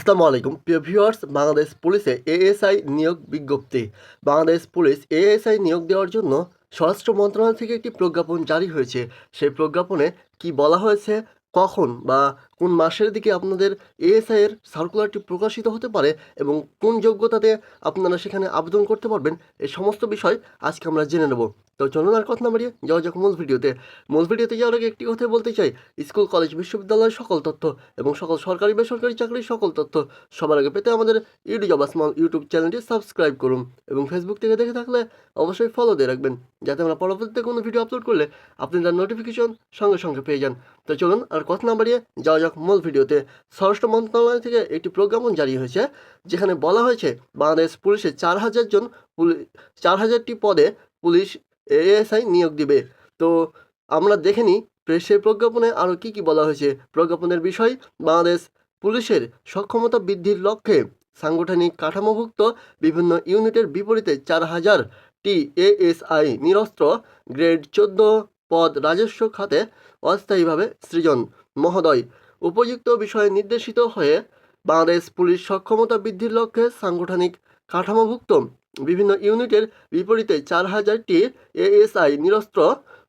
আসসালামু আলাইকুম। প্রিয় ভিউয়ার্স বাংলাদেশ পুলিশে এএসআই নিয়োগ বিজ্ঞপ্তি। বাংলাদেশ পুলিশ এএসআই নিয়োগ দেওয়ার জন্য স্বরাষ্ট্র মন্ত্রণালয় থেকে একটি প্রজ্ঞাপন জারি হয়েছে। সেই প্রজ্ঞাপনে কি বলা হয়েছে কখন বা কোন মাসের দিকে আপনাদের এএসআই এর সার্কুলারটি প্রকাশিত হতে পারে এবং কোন যোগ্যতাতে আপনারা সেখানে আবেদন করতে পারবেন এই সমস্ত বিষয় আজকে আমরা জেনে নেব। তো চলুন আর কথা না বাড়িয়ে যাওয়া যাক মূল ভিডিওতে। মূল ভিডিওতে যাওয়ার আগে একটি কথা বলতে চাই। স্কুল, কলেজ বিশ্ববিদ্যালয়ের সকল তথ্য এবং সকল সরকারি, বেসরকারি চাকরির সকল তথ্য সবার আগে পেতে আমাদের ইউটিউব জব স্মল ইউটিউব চ্যানেলটি সাবস্ক্রাইব করুন এবং ফেসবুক থেকে দেখে থাকলে অবশ্যই ফলো দিয়ে রাখবেন, যাতে আমরা পরবর্তীতে কোনো ভিডিও আপলোড করলে আপনি তার নোটিফিকেশন সঙ্গে সঙ্গে পেয়ে যান। তো চলুন আর কথা না বাড়িয়ে যাওয়া যাক মূল ভিডিওতে। স্বরাষ্ট্র মন্ত্রণালয় থেকে একটি প্রজ্ঞাপন জারি হয়েছে, যেখানে বলা হয়েছে বাংলাদেশ পুলিশে চার হাজার জন চার হাজারটি পদে পুলিশ এএসআই নিয়োগ দিবে। তো আমরা দেখে নিই প্রে- সেই প্রজ্ঞাপনে আরও কী কী বলা হয়েছে। প্রজ্ঞাপনের বিষয়, বাংলাদেশ পুলিশের সক্ষমতা বৃদ্ধির লক্ষ্যে সাংগঠনিক কাঠামোভুক্ত বিভিন্ন ইউনিটের বিপরীতে চার হাজার টি এএসআই নিরস্ত্র, গ্রেড চোদ্দ পদ রাজস্ব খাতে অস্থায়ীভাবে সৃজন। মহোদয়, উপযুক্ত বিষয়ে নির্দেশিত হয়ে বাংলাদেশ পুলিশ সক্ষমতা বৃদ্ধির লক্ষ্যে সাংগঠনিক কাঠামোভুক্ত বিভিন্ন ইউনিটের বিপরীতে চার হাজারটি এএসআই নিরস্ত্র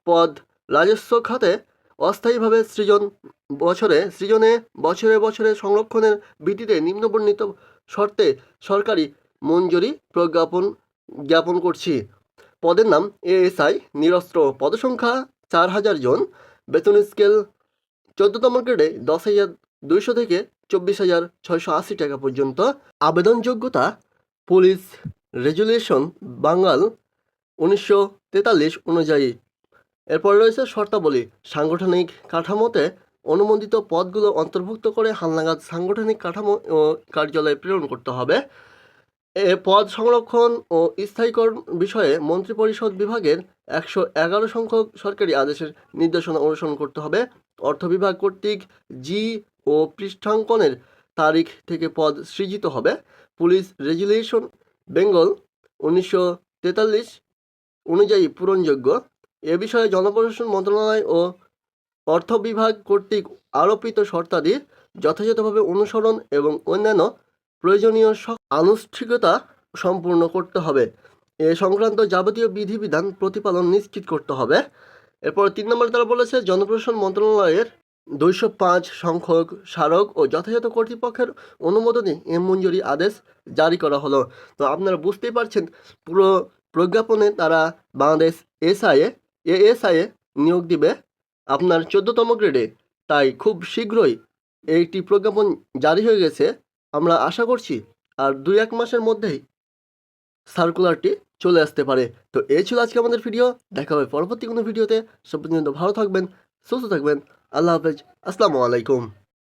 পদ রাজস্ব খাতে অস্থায়ীভাবে সৃজন বছরে, সৃজনে বছরে বছরে সংরক্ষণের ভিত্তিতে নিম্নবর্ণিত শর্তে সরকারি মঞ্জুরি প্রজ্ঞাপন জ্ঞাপন করছি। পদের নাম এএসআই, নিরস্ত্র পদসংখ্যা চার হাজার জন, বেতন স্কেল চোদ্দতম গ্রেডে দশ হাজার দুইশো থেকে চব্বিশ হাজার ছয়শো আশি টাকা পর্যন্ত। আবেদন যোগ্যতা পুলিশ রেজুলেশন বাঙাল উনিশশো তেতাল্লিশ অনুযায়ী। এরপর রয়েছে শর্তাবলী, সাংগঠনিক কাঠামোতে অনুমোদিত পদগুলো অন্তর্ভুক্ত করে হালনাগাদ সাংগঠনিক কাঠামো ও কার্যালয়ে প্রেরণ করতে হবে। এ পদ সংরক্ষণ ও স্থায়ীকরণ বিষয়ে মন্ত্রিপরিষদ বিভাগের একশো এগারো সংখ্যক সরকারি আদেশের নির্দেশনা অনুসরণ করতে হবে। অর্থ বিভাগ কর্তৃক জি ও পৃষ্ঠাঙ্কনের তারিখ থেকে পদ সৃজিত হবে। পুলিশ রেজুলেশন বেঙ্গল উনিশশো তেতাল্লিশ অনুযায়ী পূরণযোগ্য। এ বিষয়ে জনপ্রশাসন মন্ত্রণালয় ও অর্থ বিভাগ কর্তৃক আরোপিত শর্তাদি যথাযথভাবে অনুসরণ এবং অন্যান্য প্রয়োজনীয় সব আনুষ্ঠিকতা সম্পূর্ণ করতে হবে। এ সংক্রান্ত যাবতীয় বিধিবিধান প্রতিপালন নিশ্চিত করতে হবে। এরপর তিন নম্বর তারা বলেছে, জনপ্রশাসন মন্ত্রণালয়ের দুইশো পাঁচ সংখ্যক স্মারক ও যথাযথ কর্তৃপক্ষের অনুমোদনে এ মঞ্জুরি আদেশ জারি করা হলো। তো আপনারা বুঝতেই পারছেন, পুরো প্রজ্ঞাপনে তারা বাংলাদেশ এসআইএ এএসআইএ নিয়োগ দিবে আপনার চোদ্দতম গ্রেডে। তাই খুব শীঘ্রই এইটি প্রজ্ঞাপন জারি হয়ে গেছে। আমরা আশা করছি আর দুই এক মাসের মধ্যেই সার্কুলারটি চলে আসতে পারে। তো এই ছিল আজকে আমাদের ভিডিও। দেখা হবে পরবর্তী কোনো ভিডিওতে। সব পর্যন্ত ভালো থাকবেন, সুস্থ থাকবেন। আল্লাহ হাফেজ। আসসালামু আলাইকুম।